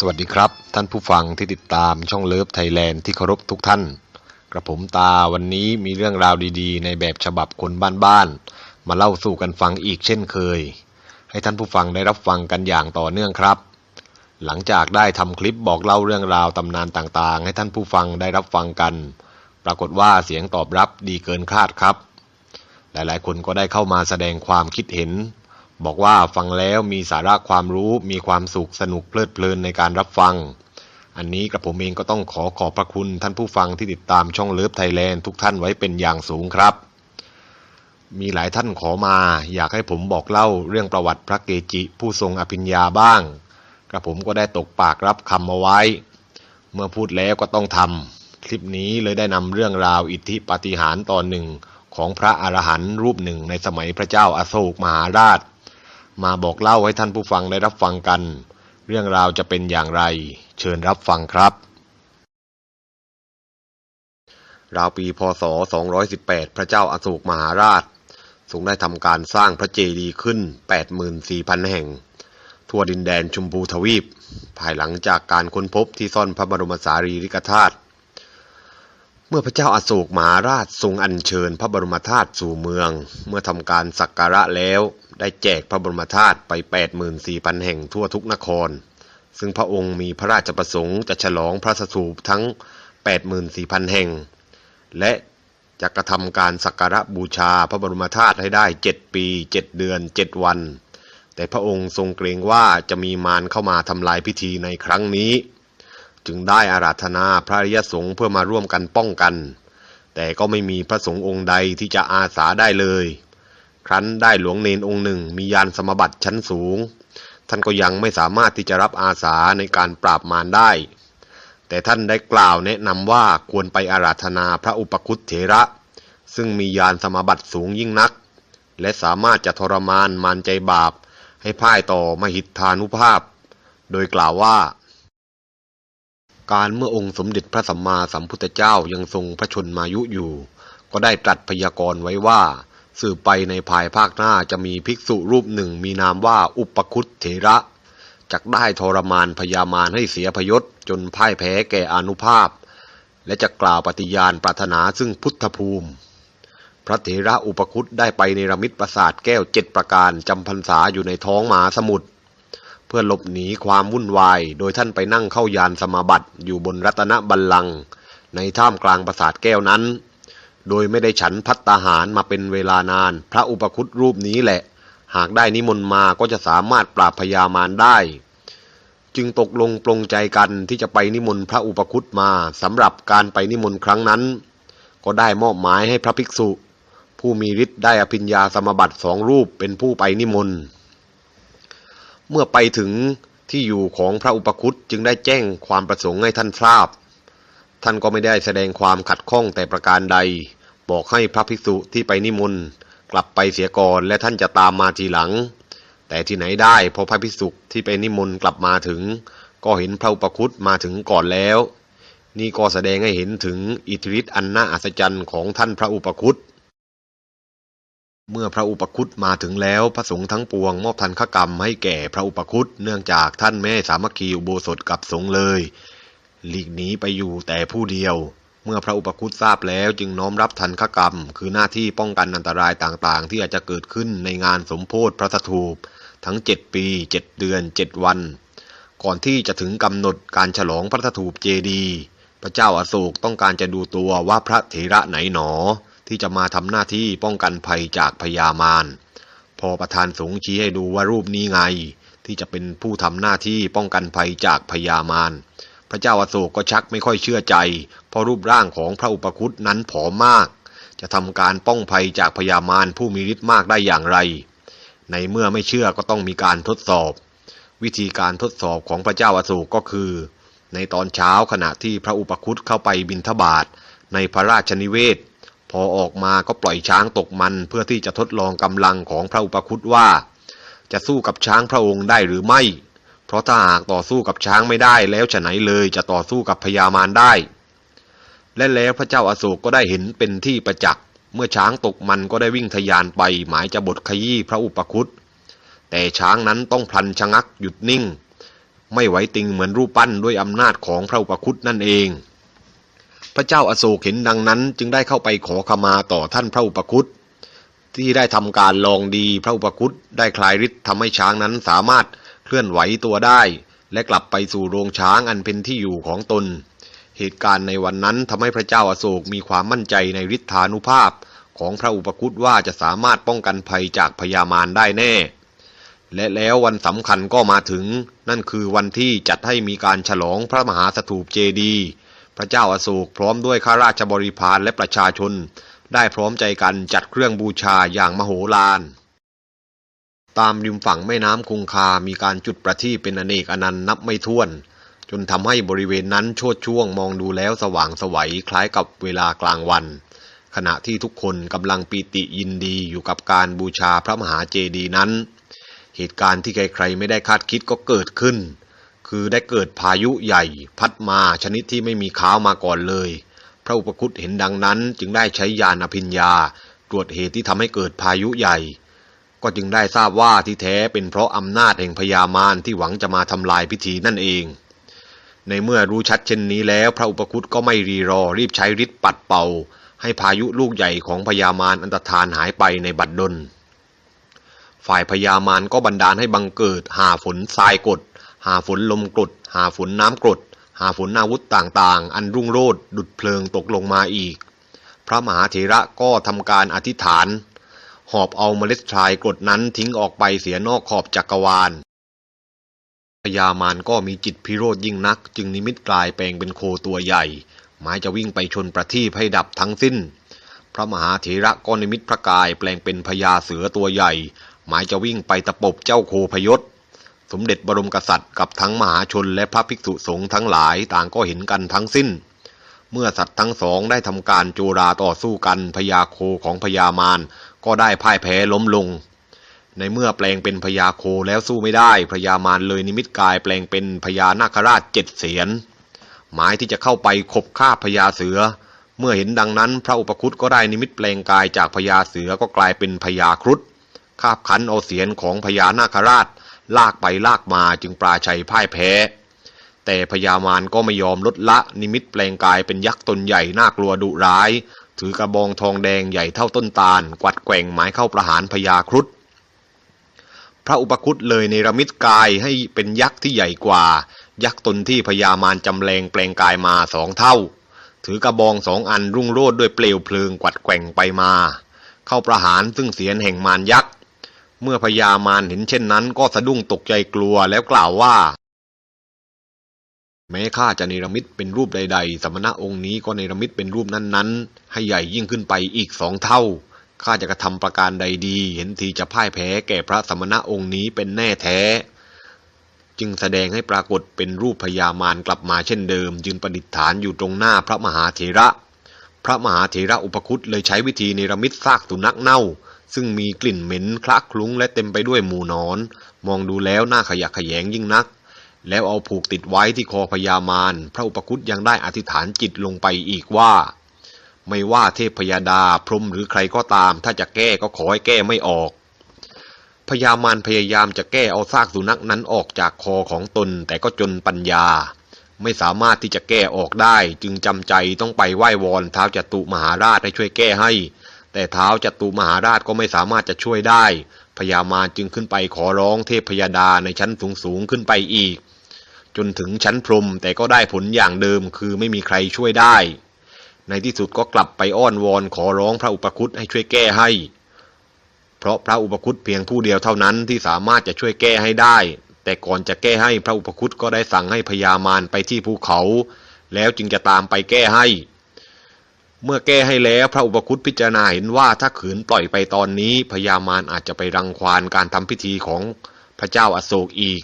สวัสดีครับ ท่านผู้ฟังที่ติดตามช่องเลิฟไทยแลนด์ที่เคารพทุกท่าน กระผมตาวันนี้มีเรื่องราวดีๆ ในแบบฉบับคนบ้านๆมาเล่าสู่กันฟังอีกเช่นเคย ให้ท่านผู้ฟังได้รับฟังกันอย่างต่อเนื่องครับ หลังจากได้ทำคลิปบอกเล่าเรื่องราวตำนานต่างๆ ให้ท่านผู้ฟังได้รับฟังกัน ปรากฏว่าเสียงตอบรับดีเกินคาดครับ หลายๆ คนก็ได้เข้ามาแสดงความคิดเห็น บอกว่าฟังแล้วมีสาระความรู้มีความสุขสนุกเพลิดเพลินในการรับฟัง อันนี้กระผมเองก็ต้องขอขอบพระคุณท่านผู้ฟังที่ติดตามช่องเลิฟไทยแลนด์ทุกท่านไว้เป็นอย่างสูงครับ มีหลายท่านขอมาอยากให้ผมบอกเล่าเรื่องประวัติพระเกจิ ผู้ทรงอภิญญาบ้าง กระผมก็ได้ตกปากรับคำเอาไว้ เมื่อพูดแล้วก็ต้องทำคลิปนี้เลยได้นำเรื่องราวอิทธิปาฏิหาริย์ตอนหนึ่งของพระอรหันต์รูปหนึ่งในสมัยพระเจ้าอาโศกมหาราช มาบอกเล่าให้ท่านผู้ฟังได้รับฟังกัน เรื่องราวจะเป็นอย่างไร เชิญรับฟังครับ ราวปีพศ 218 พระเจ้าอาโศกมหาราชทรงได้ทำการสร้างพระเจดีย์ขึ้น 84,000 แห่ง ทั่วดินแดนชมพูทวีป ภายหลังจากการค้นพบที่ซ่อนพระบรมสารีริกธาตุเมื่อพระเจ้าอาโศกมหาราชทรงอัญเชิญพระบรมธาตุสู่เมือง เมื่อทำการสักการะแล้ว ได้แจกพระบรมธาตุไป 84,000 แห่งทั่วทุกนคร ซึ่งพระองค์มีพระราชประสงค์จะฉลองพระสถูปทั้ง 84,000 แห่ง และจะกระทำการสักการะบูชาพระบรมธาตุให้ได้ 7 ปี 7 เดือน 7 วัน แต่พระองค์ทรงเกรงว่าจะมีมารเข้ามาทำลายพิธีในครั้งนี้ จึงได้อาราธนาพระริยสงฆ์เพื่อมาร่วมกันป้องกัน แต่ก็ไม่มีพระสงฆ์องค์ใดที่จะอาสาได้เลย ครั้นได้หลวงเนนองค์หนึ่ง มียานสมบัติชั้นสูง ท่านก็ยังไม่สามารถที่จะรับอาสาในการปราบมารได้ แต่ท่านได้กล่าวแนะนำว่าควรไปอาราธนาพระอุปคุตเถระ ซึ่งมียานสมบัติสูงยิ่งนัก และสามารถจะทรมานมารใจบาป ให้พ่ายต่อมหิทธานุภาพ โดยกล่าวว่าการเมื่อองค์สมเด็จพระสัมมาสัมพุทธเจ้ายังทรงพระชนมายุอยู่ ก็ได้ตรัสพยากรณ์ไว้ว่า สืบไปในภายภาคหน้าจะมีภิกษุรูปหนึ่งมีนามว่าอุปคุตเถระจักได้ทรมานพยามารให้เสียพยศจนพ่ายแพ้แก่อานุภาพ และจะกล่าวปฏิญาณปรารถนาซึ่งพุทธภูมิ พระเถระอุปคุตได้ไปในระมิตปราสาทแก้วเจ็ดประการจำพรรษาอยู่ในท้องหมาสมุทรเพื่อหลบหนีความวุ่นวาย โดยท่านไปนั่งเข้ายานสมาบัติอยู่บนรัตนบัลลังก์ในท่ามกลางปราสาทแก้วนั้น โดยไม่ได้ฉันพัตตาหารมาเป็นเวลานาน พระอุปคุตรูปนี้แหละ หากได้นิมนต์มาก็จะสามารถปราบพยามารได้ จึงตกลงปลงใจกันที่จะไปนิมนต์พระอุปคุตมาสำหรับการไปนิมนต์ครั้งนั้น ก็ได้มอบหมายให้พระภิกษุ ผู้มีฤทธิ์ได้อภิญญาสมบัติสองรูปเป็นผู้ไปนิมนต์เมื่อไปถึงที่อยู่ของพระอุปคุตจึงได้แจ้งความประสงค์ให้ท่านทราบ ท่านก็ไม่ได้แสดงความขัดข้องแต่ประการใด บอกให้พระภิกษุที่ไปนิมนต์กลับไปเสียก่อนและท่านจะตามมาทีหลัง แต่ที่ไหนได้พอพระภิกษุที่ไปนิมนต์กลับมาถึง ก็เห็นพระอุปคุตมาถึงก่อนแล้ว นี่ก็แสดงให้เห็นถึงอิทธิฤทธิ์อันน่าอัศจรรย์ของท่านพระอุปคุตเมื่อพระอุปคุตมาถึงแล้วพระสงฆ์ทั้งปวงมอบทันขกรรมให้แก่พระอุปคุตเนื่องจากท่านแม่สามัคคีอุโบสถกับสงฆ์เลย หลีกหนีไปอยู่แต่ผู้เดียว เมื่อพระอุปคุตทราบแล้วจึงน้อมรับทันขกรรม คือหน้าที่ป้องกันอันตรายต่างๆ ที่อาจจะเกิดขึ้นในงานสมโพธิพระสถูปทั้งเจ็ดปีเจ็ดเดือนเจ็ดวัน ก่อนที่จะถึงกำหนดการฉลองพระสถูปเจดีย์พระเจ้าอาโศกต้องการจะดูตัวว่าพระเถระไหนหนอ ที่จะมาทำหน้าที่ป้องกันภัยจากพญามารพอประธานสงฆ์ชี้ให้ดูว่ารูปนี้ไง ที่จะเป็นผู้ทำหน้าที่ป้องกันภัยจากพญามาร พระเจ้าอาโศกก็ชักไม่ค่อยเชื่อใจ เพราะรูปร่างของพระอุปคุตนั้นผอมมาก จะทำการป้องภัยจากพญามารผู้มีฤทธิ์มากได้อย่างไร ในเมื่อไม่เชื่อก็ต้องมีการทดสอบ วิธีการทดสอบของพระเจ้าอาโศกก็คือ ในตอนเช้าขณะที่พระอุปคุตเข้าไปบิณฑบาตในพระราชนิเวศ พอออกมาก็ปล่อยช้างตกมันเพื่อที่จะทดลองกำลังของพระอุปคุตว่า จะสู้กับช้างพระองค์ได้หรือไม่ เพราะถ้าหากต่อสู้กับช้างไม่ได้แล้วฉะไหนเลยจะต่อสู้กับพญามารได้ และแล้วพระเจ้าอาโศกก็ได้เห็นเป็นที่ประจักษ์ เมื่อช้างตกมันก็ได้วิ่งทะยานไป หมายจะบดขยี้พระอุปคุตแต่ช้างนั้นต้องพลันชะงักหยุดนิ่ง ไม่ไหวติงเหมือนรูปปั้นด้วยอำนาจของพระอุปคุตนั่นเอง พระเจ้าอาโศกเห็นดังนั้น จึงได้เข้าไปขอขมาต่อท่านพระอุปคุตที่ได้ทำการลองดีพระอุปคุตได้คลายฤทธิ์ทำให้ช้างนั้นสามารถ เคลื่อนไหวตัวได้ และกลับไปสู่โรงช้างอันเป็นที่อยู่ของตน เหตุการณ์ในวันนั้นทำให้พระเจ้าอาโศกมีความมั่นใจในฤทธานุภาพของพระอุปคุตว่าจะสามารถป้องกันภัยจากพญามารได้แน่ และแล้ววันสำคัญก็มาถึง นั่นคือวันที่จัดให้มีการฉลองพระมหาสถูปเจดี พระเจ้าอาโศกพร้อมด้วยข้าราชบริพารและประชาชน ได้พร้อมใจกันจัดเครื่องบูชาอย่างมโหฬาร ตามริมฝั่งแม่น้ำคงคา มีการจุดประทีปเป็นอเนกอนันต์นับไม่ถ้วน จนทำให้บริเวณนั้นโชดช่วงมองดูแล้วสว่างสวัยคล้ายกับเวลากลางวัน ขณะที่ทุกคนกำลังปีติยินดีอยู่กับการบูชาพระมหาเจดีย์นั้น เหตุการณ์ที่ใครๆไม่ได้คาดคิดก็เกิดขึ้น คือได้เกิดพายุใหญ่ พัดมาชนิดที่ไม่มีข้าวมาก่อนเลย พระอุปคุตเห็นดังนั้นจึงได้ใช้ยานอภิญญา ตรวจเหตุที่ทำให้เกิดพายุใหญ่ ก็จึงได้ทราบว่าที่แท้เป็นเพราะอำนาจแห่งพญามารที่หวังจะมาทำลายพิธีนั่นเอง ในเมื่อรู้ชัดเช่นนี้แล้ว พระอุปคุตก็ไม่รีรอรีบใช้ฤทธิ์ปัดเป่า ให้พายุลูกใหญ่ของพญามารอันตรธานหายไปในบัดดล ฝ่ายพญามารก็บันดาลให้บังเกิด หาฝนทรายกด หาฝนลมกรด หาฝนน้ำกรด หาฝนอาวุธต่างๆ อันรุ่งโรจน์ดุดเพลิงตกลงมาอีก พระมหาเถระก็ทำการอธิษฐาน หอบเอาเมล็ดทรายกรดนั้นทิ้งออกไปเสียนอกขอบจักรวาลพญามารก็มีจิตพิโรธยิ่งนัก จึงนิมิตกลายแปลงเป็นโคตัวใหญ่ หมายจะวิ่งไปชนประทีปให้ดับทั้งสิ้น พระมหาเถระก็นิมิตพระกายแปลงเป็นพญาเสือตัวใหญ่ หมายจะวิ่งไปตะปบเจ้าโคพยศสมเด็จบรมกษัตริย์กับทั้งมหาชนและพระภิกษุสงฆ์ทั้งหลายต่างก็เห็นกันทั้งสิ้น เมื่อสัตว์ทั้งสองได้ทำการโจราต่อสู้กันพญาโคของพญามาร ก็ได้พ่ายแพ้ล้มลง ในเมื่อแปลงเป็นพญาโคแล้วสู้ไม่ได้พญามารเลยนิมิตกายแปลงเป็นพญานาคราชเจ็ดเสียน หมายที่จะเข้าไปขบคาพญาเสือ เมื่อเห็นดังนั้น พระอุปคุตก็ได้นิมิตแปลงกายจากพญาเสือก็กลายเป็นพญาครุฑคาบขันเอาเสียนของพญานาคราช ลากไปลากมาจึงปราชัยพ่ายแพ้ แต่พญามารก็ไม่ยอมลดละนิมิตแปลงกายเป็นยักษ์ตนใหญ่น่ากลัวดุร้าย ถือกระบองทองแดงใหญ่เท่าต้นตาล กวัดแกว่งหมายเข้าประหารพญาครุฑพระอุปคุตเลยในระมิตกายให้เป็นยักษ์ที่ใหญ่กว่า ยักษ์ตนที่พญามารจำแรงแปลงกายมาสองเท่า ถือกระบองสองอันรุ่งโรจน์ด้วยเปลวเพลิงกวัดแกว่งไปมา เข้าประหารซึ่งเสียนแห่งมารยักษ์ เมื่อพญามารเห็นเช่นนั้นก็สะดุ้งตกใจกลัวแล้วกล่าวว่า แม้ข้าจะเนรมิตเป็นรูปใด ๆ สมณะองค์นี้ก็เนรมิตเป็นรูปนั้นๆ ให้ใหญ่ยิ่งขึ้นไปอีกสองเท่า ข้าจะกระทำประการใดดี เห็นทีจะพ่ายแพ้แก่พระสมณะองค์นี้เป็นแน่แท้ จึงแสดงให้ปรากฏเป็นรูปพญามารกลับมาเช่นเดิม จึงประดิษฐานอยู่ตรงหน้าพระมหาเถระ พระมหาเถระอุปคุตเลยใช้วิธีเนรมิตซากสุนัขเน่า ซึ่งมีกลิ่นเหม็นคละคลุ้งและเต็มไปด้วยหมูนอน มองดูแล้วน่าขยะแขยงยิ่งนัก แล้วเอาผูกติดไว้ที่คอพญามารพระอุปคุตยังได้อธิษฐานจิตลงไปอีกว่า ไม่ว่าเทพพยาดาพรมหรือใครก็ตาม ถ้าจะแก้ก็ขอให้แก้ไม่ออกพญามารพยายามจะแก้เอาซากสุนัขนั้นออกจากคอของตนแต่ก็จนปัญญา ไม่สามารถที่จะแก้ออกได้ จึงจำใจต้องไปไหว้วอนท้าจตุมหาราชให้ช่วยแก้ให้ แต่เท้าจตุมหาราชก็ไม่สามารถจะช่วยได้พญามารจึงขึ้นไปขอร้องเทพพยาดาในชั้นสูงสูงขึ้นไปอีก จนถึงชั้นพรหมแต่ก็ได้ผลอย่างเดิมคือไม่มีใครช่วยได้ ในที่สุดก็กลับไปอ้อนวอนขอร้องพระอุปคุตให้ช่วยแก้ให้ เพราะพระอุปคุตเพียงผู้เดียวเท่านั้นที่สามารถจะช่วยแก้ให้ได้ แต่ก่อนจะแก้ให้พระอุปคุตก็ได้สั่งให้พญามารไปที่ภูเขา แล้วจึงจะตามไปแก้ให้ เมื่อแก้ให้แล้วพระอุปคุตพิจารณาเห็นว่าถ้าขืนปล่อยไปตอนนี้พญามารอาจจะไปรังควานการทำพิธีของพระเจ้าอโศกอีก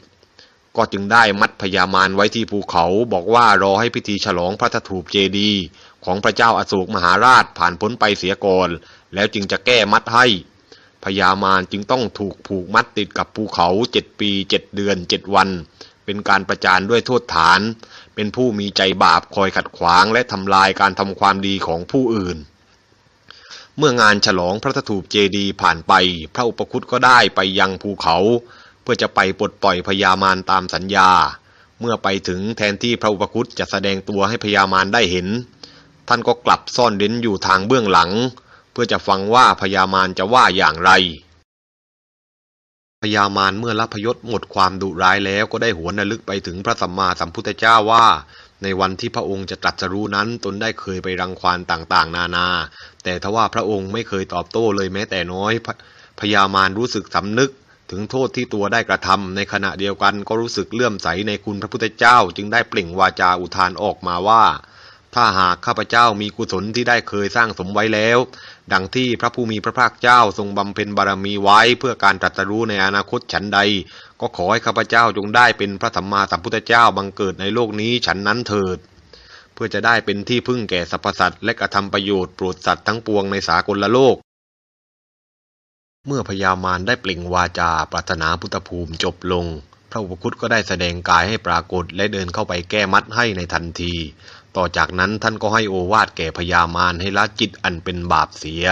ก็จึงได้มัดพญามารไว้ที่ภูเขาบอกว่ารอให้พิธีฉลองพระธถูปเจดีย์ของพระเจ้าอโศกมหาราชผ่านพ้นไปเสียก่อน แล้วจึงจะแก้มัดให้พญามารจึงต้องถูกผูกมัดติดกับภูเขาเจ็ดปีเจ็ดเดือนเจ็ดวัน เป็นการประจานด้วยโทษฐาน เป็นผู้มีใจบาปคอยขัดขวางและทำลายการทำความดีของผู้อื่น เมื่องานฉลองพระธถูปเจดีย์ผ่านไป พระอุปคุตก็ได้ไปยังภูเขา เพื่อจะไปปลดปล่อยพญามารตามสัญญา เมื่อไปถึงแทนที่พระอุปคุตจะแสดงตัวให้พญามารได้เห็น ท่านก็กลับซ่อนเร้นอยู่ทางเบื้องหลัง เพื่อจะฟังว่าพญามารจะว่าอย่างไรพญามารเมื่อรับพยศหมดความดุร้ายแล้วก็ได้หวนระลึกไปถึงพระสัมมาสัมพุทธเจ้าว่า ในวันที่พระองค์จะตรัสรู้นั้นตนได้เคยไปรังควานต่างๆ นานา แต่ทว่าพระองค์ไม่เคยตอบโต้เลยแม้แต่น้อยพพญามารรู้สึกสำนึก ถึงโทษที่ตัวได้กระทำในขณะเดียวกันก็รู้สึกเลื่อมใสในคุณพระพุทธเจ้า จึงได้เปล่งวาจาอุทานออกมาว่า ถ้าหากข้าพเจ้ามีกุศลที่ได้เคยสร้างสมไว้แล้ว ดังที่พระผู้มีพระภาคเจ้าทรงบำเพ็ญบารมีไว้เพื่อการตรัสรู้ในอนาคตฉันใด ก็ขอให้ข้าพเจ้าจงได้เป็นพระสัมมาสัมพุทธเจ้าบังเกิดในโลกนี้ฉันนั้นเถิดเพื่อจะได้เป็นที่พึ่งแก่สรรพสัตว์และกระทำประโยชน์โปรดสัตว์ทั้งปวงในสากลโลก เมื่อพญามารได้เปล่งวาจาปรารถนาพุทธภูมิจบลง พระอุปคุตก็ได้แสดงกายให้ปรากฏและเดินเข้าไปแก้มัดให้ในทันที ต่อจากนั้นท่านก็ให้โอวาทแก่พญามารให้ละจิตอันเป็นบาปเสีย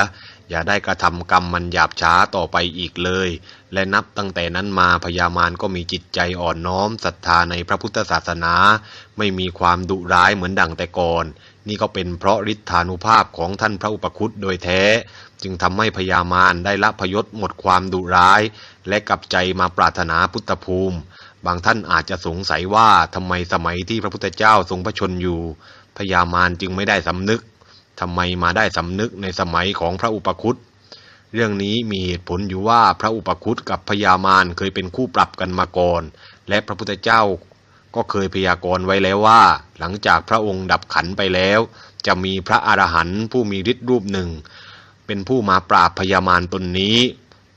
อย่าได้กระทำกรรมมันหยาบช้าต่อไปอีกเลย และนับตั้งแต่นั้นมาพญามารก็มีจิตใจอ่อนน้อมศรัทธาในพระพุทธศาสนา ไม่มีความดุร้ายเหมือนดังแต่ก่อน นี่ก็เป็นเพราะฤทธานุภาพของท่านพระอุปคุตโดยแท้ จึงทำให้พญามารได้ละพยศหมดความดุร้าย และกลับใจมาปรารถนาพุทธภูมิ บางท่านอาจจะสงสัยว่าทำไมสมัยที่พระพุทธเจ้าทรงพระชนอยู่พญามารจึงไม่ได้สำนึกทำไมมาได้สำนึกในสมัยของพระอุปคุตเรื่องนี้มีเหตุผลอยู่ว่าพระอุปคุตกับพญามารเคยเป็นคู่ปรับกันมาก่อน และพระพุทธเจ้าก็เคยพยากรณ์ไว้แล้วว่า หลังจากพระองค์ดับขันไปแล้ว จะมีพระอรหันต์ผู้มีฤทธิ์รูปหนึ่ง เป็นผู้มาปราบพญามารตนนี้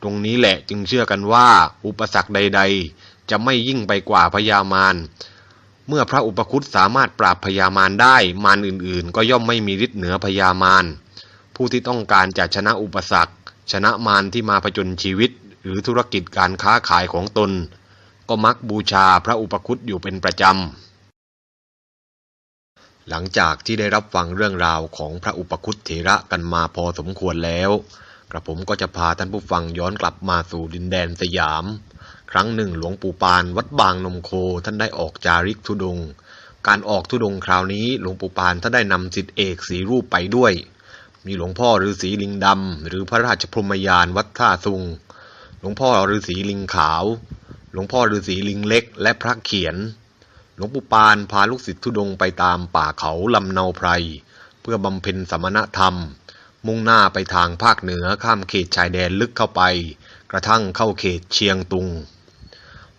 ตรงนี้แหละจึงเชื่อกันว่า อุปสรรคใด ๆ จะไม่ยิ่งไปกว่าพญามารเมื่อพระอุปคุตสามารถปราบพญามารได้มารอื่นๆ ก็ย่อมไม่มีฤทธิ์เหนือพญามารผู้ที่ต้องการจะชนะอุปสรรค ชนะมารที่มาผจญชีวิต หรือธุรกิจการค้าขายของตน ก็มักบูชาพระอุปคุตอยู่เป็นประจำ หลังจากที่ได้รับฟังเรื่องราวของพระอุปคุตเถระกันมาพอสมควรแล้ว กระผมก็จะพาท่านผู้ฟังย้อนกลับมาสู่ดินแดนสยาม ครั้งหนึ่งหลวงปู่ปานวัดบางนมโคท่านได้ออกจาริกธุดง การออกธุดงค์คราวนี้หลวงปู่ปานท่านได้นำสิทธิเอกสีรูปไปด้วย มีหลวงพ่อฤาษีลิงดำหรือพระราชพรหมยานวัดท่าซุง หลวงพ่อฤาษีลิงขาว หลวงพ่อฤาษีลิงเล็ก และพระเขียน หลวงปู่ปานพาลูกศิษย์ธุดงไปตามป่าเขาลำเนาไพร เพื่อบำเพ็ญสมณธรรม มุ่งหน้าไปทางภาคเหนือข้ามเขตชายแดนลึกเข้าไป กระทั่งเข้าเขตเชียงตุง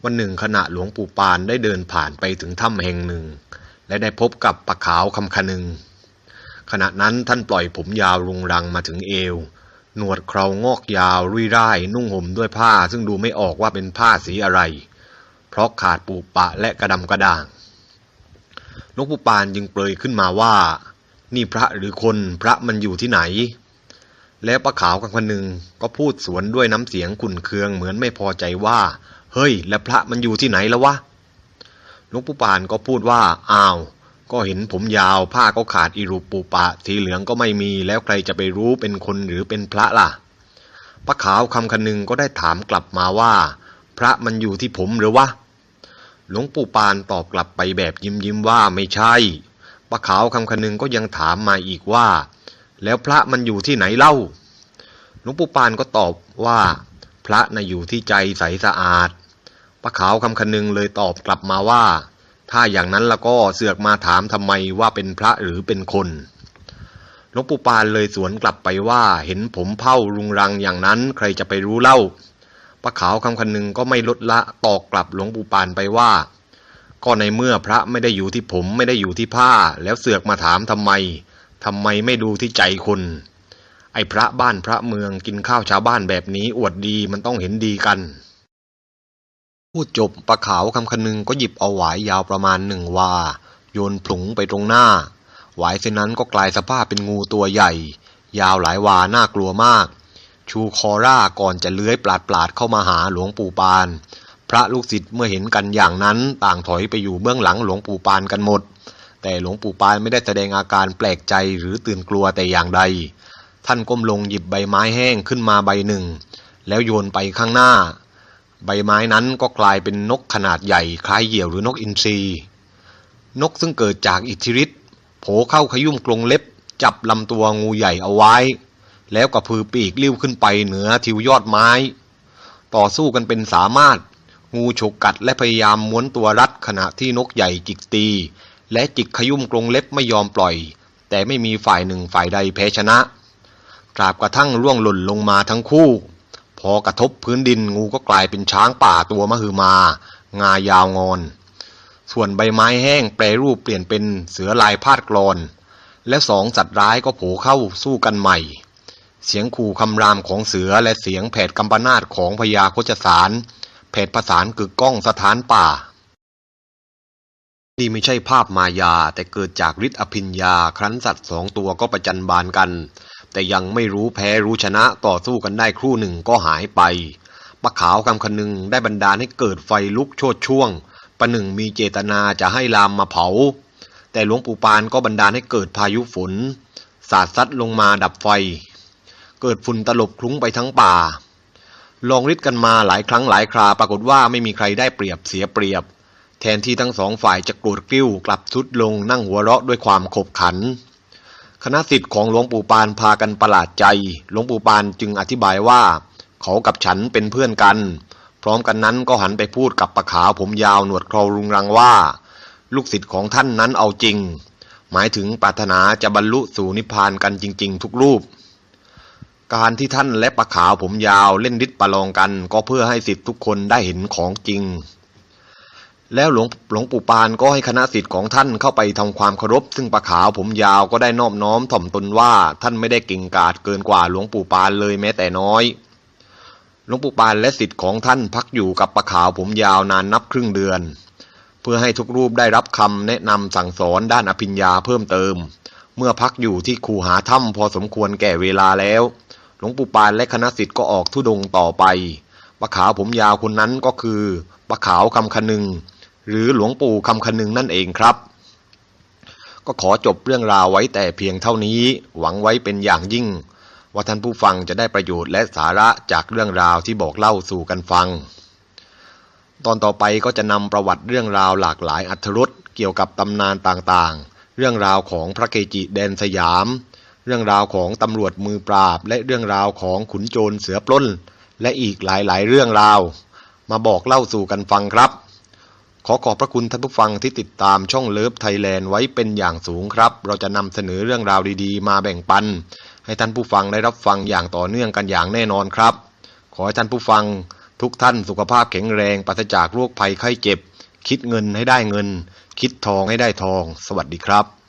วันหนึ่งขณะหลวงปู่ปานได้เดินผ่านไปถึงถ้ำแห่งหนึ่ง และได้พบกับปะขาวคำคนึง ขณะนั้นท่านปล่อยผมยาวรุงรังมาถึงเอวหนวดเครางอกยาวรุยร่ายนุ่งห่มด้วยผ้าซึ่งดูไม่ออกว่าเป็นผ้าสีอะไร เพราะขาดปูปะและกระดำกระด่างหลวงปู่ปานจึงเปรยขึ้นมาว่า นี่พระหรือคนพระมันอยู่ที่ไหน แล้วป้าขาวกันคนหนึ่งก็พูดสวนด้วยน้ำเสียงขุ่นเคืองเหมือนไม่พอใจว่า เฮ้ย แล้วพระมันอยู่ที่ไหนแล้ววะหลวงปู่ปานก็พูดว่าอ้าวก็เห็นผมยาวผ้าก็ขาดอีรูปูปะสีเหลืองก็ไม่มีแล้วใครจะไปรู้เป็นคนหรือเป็นพระล่ะป้าขาวคำคันหนึ่งก็ได้ถามกลับมาว่า พระมันอยู่ที่ผมหรือวะ หลวงปู่ปานตอบกลับไปแบบยิ้มยิ้มว่าไม่ใช่ป้าขาวคำคันหนึ่งก็ยังถามมาอีกว่า แล้วพระมันอยู่ที่ไหนเล่า หลวงปู่ปานก็ตอบว่า พระน่ะอยู่ที่ใจใสสะอาดป้าขาวคำคันหนึ่งเลยตอบกลับมาว่า ถ้าอย่างนั้นแล้วก็เสือกมาถามทำไมว่าเป็นพระหรือเป็นคนหลวงปู่ปานเลยสวนกลับไปว่า เห็นผมเผ่ารุงรังอย่างนั้นใครจะไปรู้เล่า ป้าขาวคำคันหนึ่งก็ไม่ลดละตอกกลับหลวงปู่ปานไปว่า ก็ในเมื่อพระไม่ได้อยู่ที่ผมไม่ได้อยู่ที่ผ้า แล้วเสือกมาถามทำไมทำไมไม่ดูที่ใจคนไอ้พระบ้านพระเมืองกินข้าวชาวบ้านแบบนี้อวดดีมันต้องเห็นดีกันพูดจบปลาขาวคำคันหนึ่งก็หยิบเอาหวายยาวประมาณหนึ่งวา โยนผลุงไปตรงหน้า หวายเส้นนั้นก็กลายสภาพเป็นงูตัวใหญ่ ยาวหลายวาน่ากลัวมาก ชูคอร่าก่อนจะเลื้อยปลาดปลาดเข้ามาหาหลวงปู่ปาน พระลูกศิษย์เมื่อเห็นกันอย่างนั้นต่างถอยไปอยู่เบื้องหลังหลวงปู่ปานกันหมด แต่หลวงปู่ปานไม่ได้แสดงอาการแปลกใจหรือตื่นกลัวแต่อย่างใด ท่านก้มลงหยิบใบไม้แห้งขึ้นมาใบหนึ่ง แล้วโยนไปข้างหน้า ใบไม้นั้นก็กลายเป็นนกขนาดใหญ่คล้ายเหยี่ยวหรือนกอินทรีนกซึ่งเกิดจากอิทธิฤทธิ์โผเข้าขยุ่มกรงเล็บ จับลำตัวงูใหญ่เอาไว้ แล้วกระพือปีกลิ้วขึ้นไปเหนือทิวยอดไม้ ต่อสู้กันเป็นสามารถ งูฉกกัดและพยายามม้วนตัวรัดขณะที่นกใหญ่จิกตี และจิกขยุ่มกรงเล็บไม่ยอมปล่อย แต่ไม่มีฝ่ายหนึ่งฝ่ายใดแพ้ชนะตราบกระทั่งร่วงหล่นลงมาทั้งคู่ พอกระทบพื้นดินงูก็กลายเป็นช้างป่าตัวมหึมา งายาวงอน ส่วนใบไม้แห้งแปรรูปเปลี่ยนเป็นเสือลายพาดกรอน และสองสัตว์ร้ายก็โผล่เข้าสู้กันใหม่ เสียงขู่คำรามของเสือและเสียงแผดกำปนาตของพญาโคจสารแผดผสานกึกก้องสถานป่า นี่ไม่ใช่ภาพมายาแต่เกิดจากฤทธิ์อภิญญาครั้นสัตว์สองตัวก็ประจันบานกัน แต่ยังไม่รู้แพ้รู้ชนะต่อสู้กันได้ครู่หนึ่งก็หายไปปะขาวคำคนึงได้บันดาลให้เกิดไฟลุกโชดช่วงประหนึ่งมีเจตนาจะให้ลามมาเผา แต่หลวงปู่ปานก็บันดาลให้เกิดพายุฝน สาดซัดลงมาดับไฟ เกิดฝุ่นตลบคลุ้งไปทั้งป่า ลองริดกันมาหลายครั้งหลายคราปรากฏว่าไม่มีใครได้เปรียบเสียเปรียบ แทนที่ทั้งสองฝ่ายจะโกรธกริ้วกลับทุดลงนั่งหัวเราะด้วยความขบขัน คณะสิทธิ์ของหลวงปู่ปานพากันประหลาดใจ หลวงปู่ปานจึงอธิบายว่า เขากับฉันเป็นเพื่อนกัน พร้อมกันนั้นก็หันไปพูดกับปะขาวผมยาวหนวดครารุงรังว่า ลูกศิษย์ของท่านนั้นเอาจริง หมายถึงปรารถนาจะบรรลุสู่นิพพานกันจริง ๆ ทุกรูป การที่ท่านและปะขาวผมยาวเล่นดิษประลองกัน ก็เพื่อให้ศิษย์ทุกคนได้เห็นของจริง แล้วหลวงหลวงปู่ปานก็ให้คณะศิษย์ของท่านเข้าไปทำความเคารพ ซึ่งปะขาวผมยาวก็ได้นอบน้อมถ่อมตนว่าท่านไม่ได้เก่งกาจเกินกว่าหลวงปู่ปานเลยแม้แต่น้อยหลวงปู่ปานและศิษย์ของท่านพักอยู่กับปะขาวผมยาวนานนับครึ่งเดือน เพื่อให้ทุกรูปได้รับคำแนะนำสั่งสอนด้านอภิญญาเพิ่มเติม เมื่อพักอยู่ที่คูหาถ้ำพอสมควรแก่เวลาแล้ว ลวงปู่ปานและคณะศิษย์ก็ออกทุดงต่อไปปะขาวผมยาวคนนั้นก็คือปะขาวคำคนึง หรือหลวงปู่คำคนึงนั่นเองครับ ก็ขอจบเรื่องราวไว้แต่เพียงเท่านี้ หวังไว้เป็นอย่างยิ่ง ว่าท่านผู้ฟังจะได้ประโยชน์และสาระจากเรื่องราวที่บอกเล่าสู่กันฟัง ตอนต่อไปก็จะนำประวัติเรื่องราวหลากหลายอัธรสเกี่ยวกับตำนานต่างๆ เรื่องราวของพระเกจิแดนสยาม เรื่องราวของตำรวจมือปราบ และเรื่องราวของขุนโจรเสือปล้น และอีกหลายๆ เรื่องราว มาบอกเล่าสู่กันฟังครับ ขอขอบพระคุณท่านผู้ฟังที่ติดตามช่องเลิฟไทยแลนด์ไว้เป็นอย่างสูงครับ เราจะนำเสนอเรื่องราวดีๆ มาแบ่งปัน ให้ท่านผู้ฟังได้รับฟังอย่างต่อเนื่องกันอย่างแน่นอนครับ ขอให้ท่านผู้ฟังทุกท่านสุขภาพแข็งแรงปราศจากโรคภัยไข้เจ็บ คิดเงินให้ได้เงิน คิดทองให้ได้ทอง สวัสดีครับ